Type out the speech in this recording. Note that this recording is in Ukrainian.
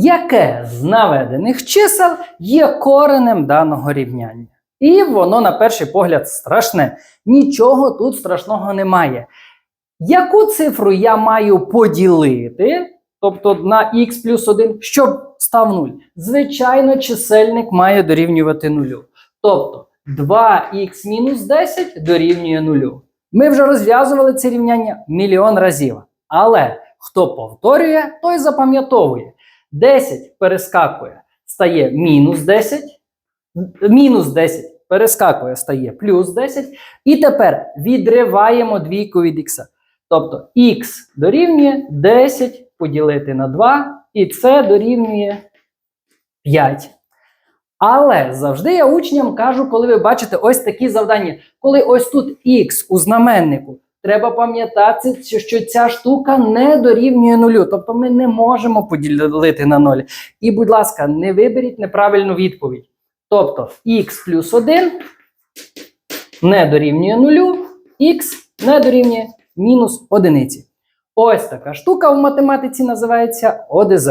яке з наведених чисел є коренем даного рівняння. І воно, на перший погляд, страшне. Нічого тут страшного немає. Яку цифру я маю поділити, тобто на х плюс 1, щоб став 0? Звичайно, чисельник має дорівнювати 0. Тобто 2х мінус 10 дорівнює 0. Ми вже розв'язували це рівняння мільйон разів. Але хто повторює, той запам'ятовує. 10 перескакує, стає мінус 10, мінус 10 перескакує, стає плюс 10. І тепер відриваємо двійку від х. Тобто х дорівнює 10 поділити на 2, і це дорівнює 5. Але завжди я учням кажу, коли ви бачите ось такі завдання, коли ось тут х у знаменнику, треба пам'ятати, що ця штука не дорівнює нулю. Тобто ми не можемо поділити на 0. І, будь ласка, не виберіть неправильну відповідь. Тобто х плюс 1 не дорівнює нулю, х не дорівнює мінус одиниці. Ось така штука в математиці називається ОДЗ.